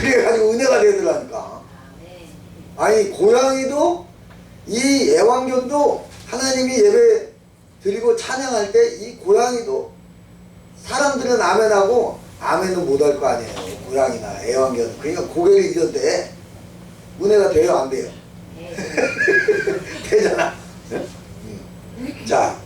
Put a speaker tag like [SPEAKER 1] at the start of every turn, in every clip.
[SPEAKER 1] 그래가지고 은혜가 되더라니까. 아니 고양이도 이 애완견도 하나님이 예배 드리고 찬양할 때 이 고양이도 사람들은 아멘하고 아멘은 못할 거 아니에요. 고양이나 애완견. 그러니까 고개를 이런데 은혜가 돼요 안 돼요?
[SPEAKER 2] 네.
[SPEAKER 1] 되잖아. 음. 자,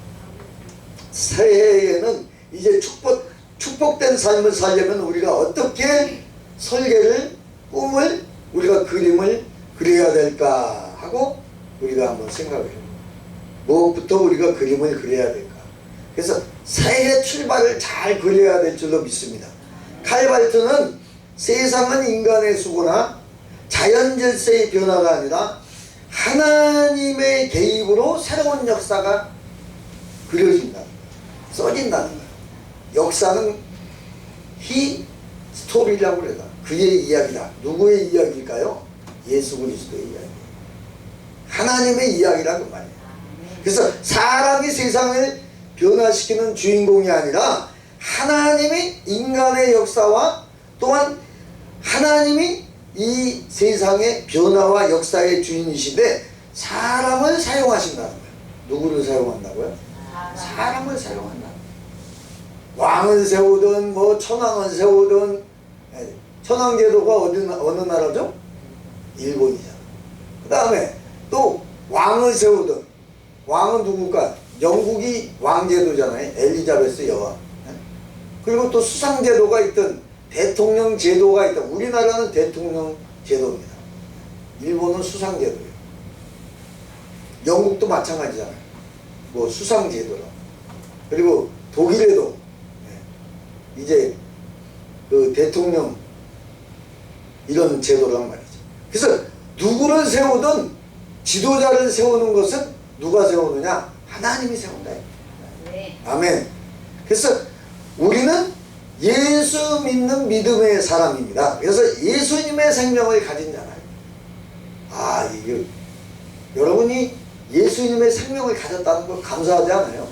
[SPEAKER 1] 새해에는 이제 축복, 축복된 삶을 살려면 우리가 어떻게 설계를, 꿈을, 우리가 그림을 그려야 될까 하고 우리가 한번 생각을 해요. 무엇부터 우리가 그림을 그려야 될까? 그래서 새해 출발을 잘 그려야 될 줄로 믿습니다. 칼발트는 세상은 인간의 수고나 자연 질서의 변화가 아니라 하나님의 개입으로 새로운 역사가 그려진다는 거예요. 써진다는 거예요. 역사는 히 스토리라고 그래요. 그의 이야기다. 누구의 이야기일까요? 예수 그리스도의 이야기. 하나님의 이야기라는 말이에요. 그래서 사람이 세상을 변화시키는 주인공이 아니라 하나님이 인간의 역사와 또한 하나님이 이 세상의 변화와 역사의 주인이신데 사람을 사용하신다는 거예요. 누구를 사용한다고요? 사람을 사용한다. 왕을 세우든 뭐 천황을 세우든 예, 천황제도가 어디 나- 어느 나라죠? 일본이잖아. 그 다음에 또 왕을 세우든 왕은 누굴까? 영국이 왕제도잖아요. 엘리자베스 여왕. 예? 그리고 또 수상제도가 있든 대통령 제도가 있든 우리나라는 대통령 제도입니다. 일본은 수상제도예요. 영국도 마찬가지잖아요. 뭐 수상제도라. 그리고 독일에도 예, 이제 그 대통령 이런 제도란 말이죠. 그래서 누구를 세우든 지도자를 세우는 것은 누가 세우느냐? 하나님이 세운다.
[SPEAKER 2] 네.
[SPEAKER 1] 아멘. 그래서 우리는 예수 믿는 믿음의 사람입니다. 그래서 예수님의 생명을 가진 자나요. 아, 이게 여러분이 예수님의 생명을 가졌다는 거 감사하지 않아요?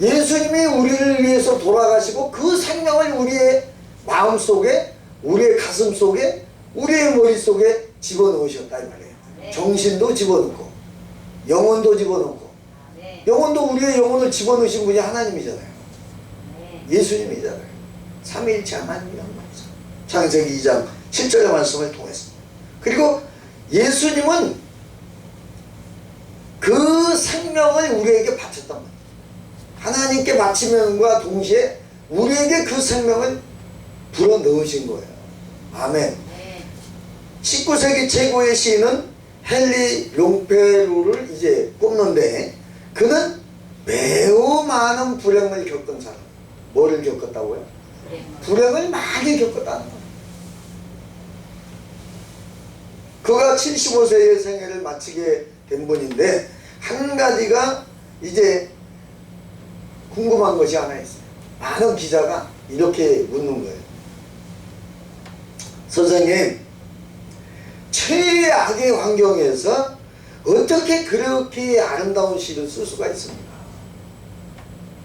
[SPEAKER 1] 예수님이 우리를 위해서 돌아가시고 그 생명을 우리의 마음 속에, 우리의 가슴 속에, 우리의 머릿 속에 집어넣으셨다 이 말이에요.
[SPEAKER 2] 네.
[SPEAKER 1] 정신도 집어넣고, 영혼도 집어넣고,
[SPEAKER 2] 아멘.
[SPEAKER 1] 영혼도 우리의 영혼을 집어넣으신 분이 하나님이잖아요.
[SPEAKER 2] 네.
[SPEAKER 1] 예수님이잖아요. 삼위일체 하나님이란 말이죠. 창세기 2장 7절의 말씀을 통해서. 그리고 예수님은 그 생명을 우리에게 바쳤단 말이에요. 하나님께 바치면과 동시에 우리에게 그 생명을 불어 넣으신 거예요. 아멘.
[SPEAKER 2] 네.
[SPEAKER 1] 19세기 최고의 시인은 헨리 롱페루를 이제 꼽는데 그는 매우 많은 불행을 겪은 사람. 뭐를 겪었다고요? 불행을 많이 겪었다는 거예요. 그가 75세의 생애를 마치게 된 분인데 한 가지가 이제 궁금한 것이 하나 있어요. 많은 기자가 이렇게 묻는 거예요. 선생님, 최악의 환경에서 어떻게 그렇게 아름다운 시를 쓸 수가 있습니까?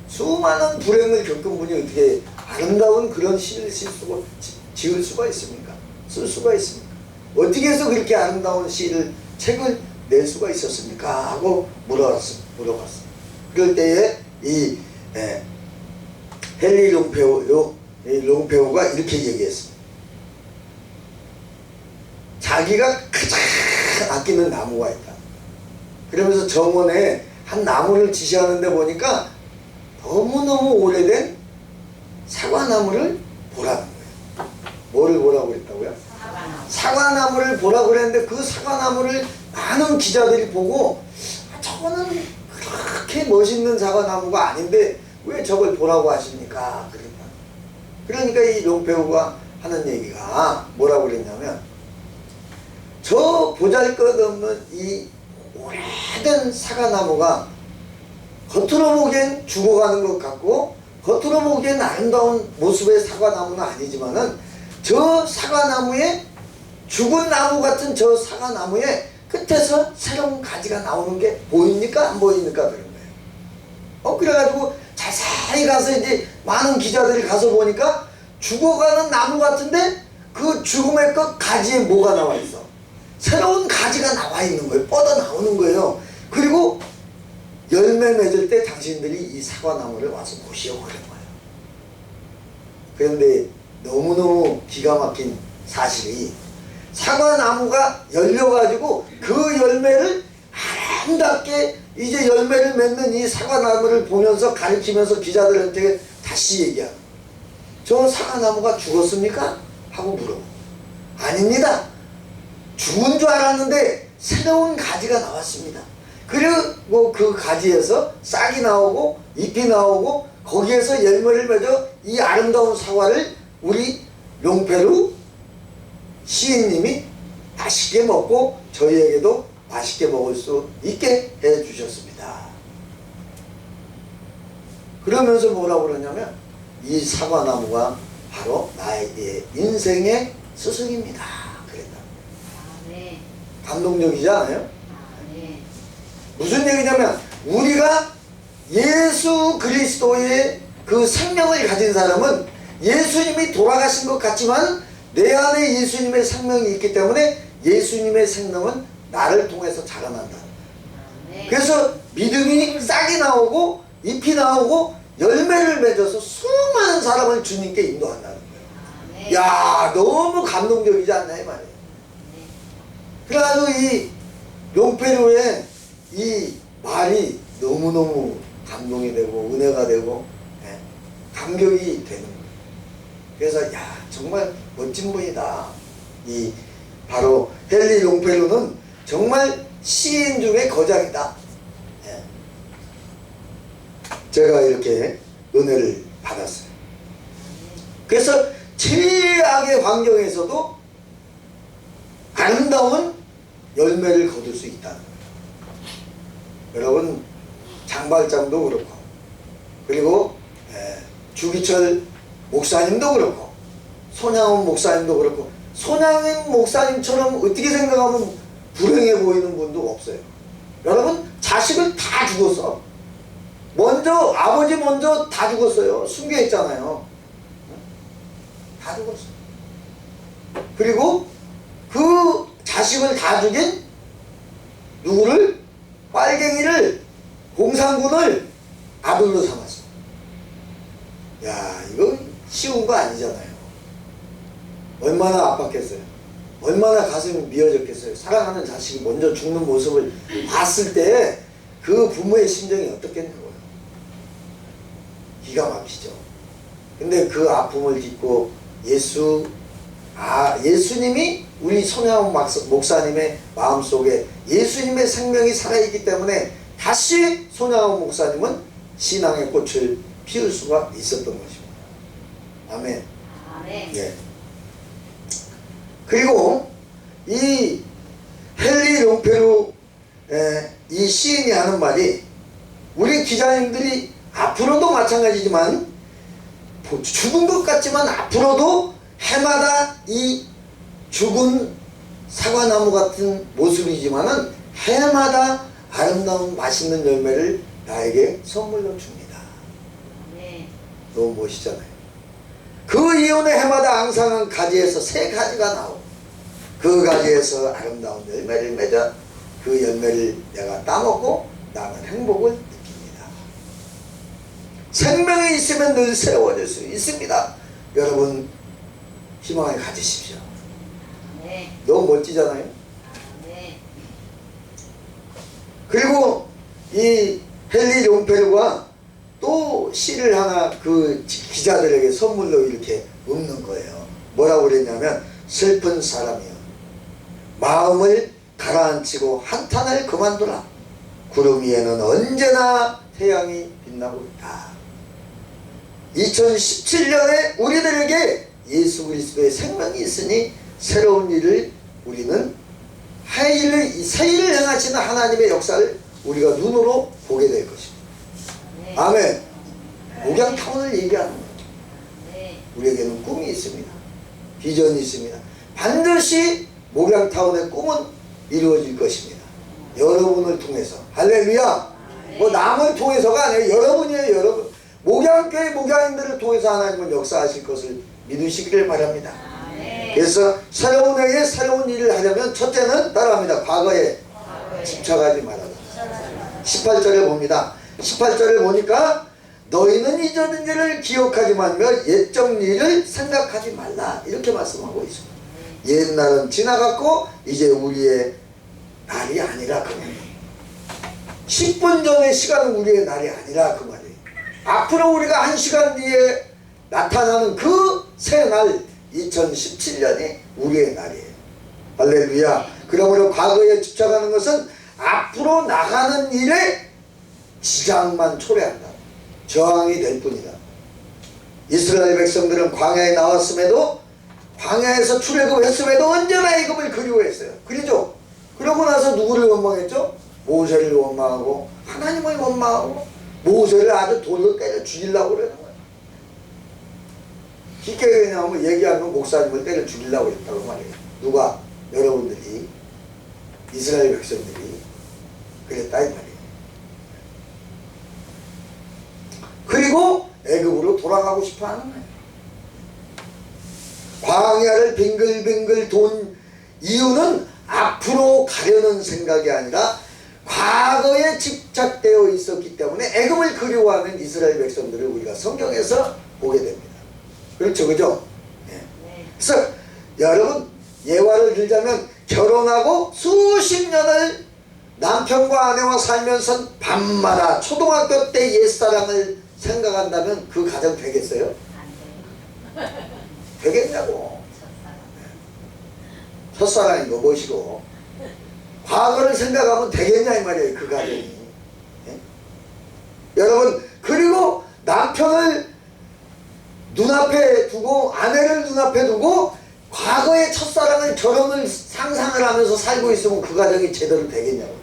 [SPEAKER 1] 수많은 불행을 겪은 분이 어떻게 아름다운 그런 시를 쓸 수가, 지- 지을 수가 있습니까? 쓸 수가 있습니까? 어떻게 해서 그렇게 아름다운 시를, 책을 낼 수가 있었습니까? 하고 물어봤어, 물어봤어. 그럴 때에 이, 에, 헨리 롱페오, 롱페오가 이렇게 얘기했습니다. 자기가 가장 아끼는 나무가 있다. 그러면서 정원에 한 나무를 지시하는데 보니까 너무너무 오래된 사과나무를 보라는 거예요. 뭐를 보라고?
[SPEAKER 2] 사과나무.
[SPEAKER 1] 사과나무를 보라고 그랬는데 그 사과나무를 많은 기자들이 보고 아, 저거는 그렇게 멋있는 사과나무가 아닌데 왜 저걸 보라고 하십니까? 그랬다. 그러니까 이 롱배우가 하는 얘기가 뭐라고 그랬냐면 저 보잘것없는 이 오래된 사과나무가 겉으로 보기엔 죽어가는 것 같고 겉으로 보기엔 아름다운 모습의 사과나무는 아니지만은 저 사과나무에 죽은 나무 같은 저 사과나무에 끝에서 새로운 가지가 나오는 게 보입니까 안 보입니까 그런 거예요. 어 그래가지고 자세히 가서 이제 많은 기자들이 가서 보니까 죽어가는 나무 같은데 그 죽음의 끝 가지에 뭐가 나와 있어? 새로운 가지가 나와 있는 거예요. 뻗어 나오는 거예요. 그리고 열매 맺을 때 당신들이 이 사과나무를 와서 보시오 그런 거예요. 그런데 너무너무 기가 막힌 사실이 사과나무가 열려가지고 그 열매를 아름답게 이제 열매를 맺는 이 사과나무를 보면서 가리키면서 기자들한테 다시 거예요. 저 사과나무가 죽었습니까? 하고 물어. 아닙니다. 죽은 줄 알았는데 새로운 가지가 나왔습니다. 그리고 그 가지에서 싹이 나오고 잎이 나오고 거기에서 열매를 맺어 이 아름다운 사과를 우리 용페루 시인님이 맛있게 먹고 저희에게도 맛있게 먹을 수 있게 해 주셨습니다. 그러면서 뭐라고 그러냐면 이 사과나무가 바로 나에게 인생의 스승입니다. 감동적이지 않아요? 무슨 얘기냐면 우리가 예수 그리스도의 그 생명을 가진 사람은 예수님이 돌아가신 것 같지만 내 안에 예수님의 생명이 있기 때문에 예수님의 생명은 나를 통해서 자라난다. 그래서 믿음이 싹이 나오고 잎이 나오고 열매를 맺어서 수많은 사람을 주님께 인도한다는 거예요. 야 너무 감동적이지 않나 이 말이에요.
[SPEAKER 2] 네.
[SPEAKER 1] 그래가지고 이 용페루의 이 말이 너무너무 감동이 되고 은혜가 되고 예, 감격이 되는 거예요. 그래서 야 정말 멋진 분이다. 이 바로 헨리 용페루는 정말 시인 중에 거장이다. 예. 제가 이렇게 은혜를 받았어요. 그래서 최악의 환경에서도 아름다운 열매를 거둘 수 있다는 거예요. 여러분 장발장도 그렇고 그리고 에, 주기철 목사님도 그렇고 손양원 목사님도 그렇고 손양원 목사님처럼 어떻게 생각하면 불행해 보이는 분도 없어요. 여러분 자식을 다 죽었어. 먼저 아버지 먼저 다 죽었어요. 순교했잖아요. 다 죽었어. 그리고 그 자식을 다 죽인 누구를 빨갱이를 공산군을 아들로 삼았어. 야 이거 쉬운 거 아니잖아요. 얼마나 압박했어요. 얼마나 가슴이 미어졌겠어요. 사랑하는 자식이 먼저 죽는 모습을 봤을 때 그 부모의 심정이 어떻겠냐고요. 기가 막히죠. 근데 그 아픔을 딛고 예수 아 예수님이 우리 막사- 목사님의 마음속에 예수님의 생명이 살아있기 때문에 다시 손양원 목사님은 신앙의 꽃을 피울 수가 있었던 것입니다. 아멘.
[SPEAKER 2] 아멘.
[SPEAKER 1] 예. 그리고 이 헨리 롱페루 에, 이 시인이 하는 말이 우리 기자님들이 앞으로도 마찬가지지만 보- 죽은 것 같지만 앞으로도 해마다 이 죽은 사과나무 같은 모습이지만은 해마다 아름다운 맛있는 열매를 나에게 선물로 줍니다.
[SPEAKER 2] 아멘.
[SPEAKER 1] 너무 멋있잖아요. 그 이후에 해마다 앙상한 가지에서 새 가지가 나오고 그 가지에서 아름다운 열매를 맺어 그 열매를 내가 따먹고 나는 행복을 느낍니다. 생명이 있으면 늘 새로워질 수 있습니다. 여러분 희망을 가지십시오.
[SPEAKER 2] 아멘.
[SPEAKER 1] 너무 멋지잖아요.
[SPEAKER 2] 아멘.
[SPEAKER 1] 그리고 이 헨리 롱페르가 또 시를 하나 그 지- 기자들에게 선물로 이렇게 읊는 거예요. 뭐라고 그랬냐면 슬픈 사람이여 마음을 가라앉히고 한탄을 그만두라 구름 위에는 언제나 태양이 빛나고 있다. 2017년에 우리들에게 예수 그리스도의 생명이 있으니 새로운 일을 우리는 새 일을, 새 일을 행하시는 하나님의 역사를 우리가 눈으로 보게 될 것입니다.
[SPEAKER 2] 아멘.
[SPEAKER 1] 아멘. 목양타운을 얘기하는.
[SPEAKER 2] 아멘.
[SPEAKER 1] 우리에게는 꿈이 있습니다. 비전이 있습니다. 반드시 목양타운의 꿈은 이루어질 것입니다. 여러분을 통해서. 할렐루야! 뭐 남을 통해서가 아니에요. 여러분이에요, 여러분. 목양교회 목양인들을 통해서 하나님은 역사하실 것을 믿으시기를 바랍니다.
[SPEAKER 2] 아멘.
[SPEAKER 1] 그래서 새로운 해에 새로운 일을 하려면 첫째는 따라합니다. 과거에 집착하지 말아라. 18절에 봅니다. 18절에 보니까 너희는 이전 일을 기억하지 말며 옛적 일을 생각하지 말라. 이렇게 말씀하고 있습니다. 옛날은 지나갔고 이제 우리의 날이 아니라 그 말이에요. 10분 전의 시간은 우리의 날이 아니라 그 말이에요. 앞으로 우리가 한 시간 뒤에 나타나는 그 새날 2017년이 우리의 날이에요. 할렐루야. 그러므로 과거에 집착하는 것은 앞으로 나가는 일에 지장만 초래한다. 저항이 될 뿐이다. 이스라엘 백성들은 광야에 나왔음에도 광야에서 출애굽했음에도 언제나 애굽을 그리워했어요. 그리죠? 그러고 나서 누구를 원망했죠? 모세를 원망하고 하나님을 원망하고 모세를 아주 돌로 때려 죽이려고 그러는 쉽게 그냥 얘기하면 목사님을 때려 죽이려고 했다고 말이에요. 누가? 여러분들이 이스라엘 백성들이 그랬다 이 말이에요. 그리고 애굽으로 돌아가고 싶어 하는 거예요. 광야를 빙글빙글 돈 이유는 앞으로 가려는 생각이 아니라 과거에 집착되어 있었기 때문에 애굽을 그리워하는 이스라엘 백성들을 우리가 성경에서 보게 됩니다. 그렇죠, 그죠? 예.
[SPEAKER 2] 네.
[SPEAKER 1] 그래서 여러분 예화를 들자면 결혼하고 수십 년을 남편과 아내와 살면서 밤마다 초등학교 때 옛사랑을 생각한다면 그 가정
[SPEAKER 2] 되겠어요?
[SPEAKER 1] 되겠냐고
[SPEAKER 2] 첫사랑.
[SPEAKER 1] 첫사랑인 거 뭐시고 과거를 생각하면 되겠냐 이 말이에요 그 가정이 예? 여러분 그리고 남편을 눈앞에 두고 아내를 눈앞에 두고 과거의 첫사랑을 결혼을 상상을 하면서 살고 있으면 그 가정이 제대로 되겠냐고.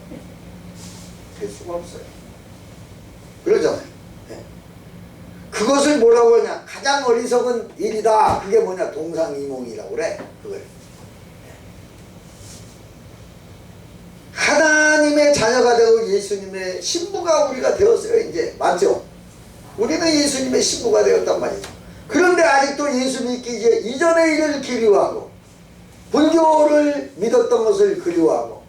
[SPEAKER 1] 될 수가 없어요. 그러잖아요 예? 그것을 뭐라고 하냐? 가장 어리석은 일이다. 그게 뭐냐? 동상이몽이라고 그래 그걸. 하나님의 자녀가 되고 예수님의 신부가 우리가 되었어요 이제. 맞죠? 우리는 예수님의 신부가 되었단 말이죠 그런데 아직도 예수 믿기 이제 이전의 일을 그리워하고 불교를 믿었던 것을 그리워하고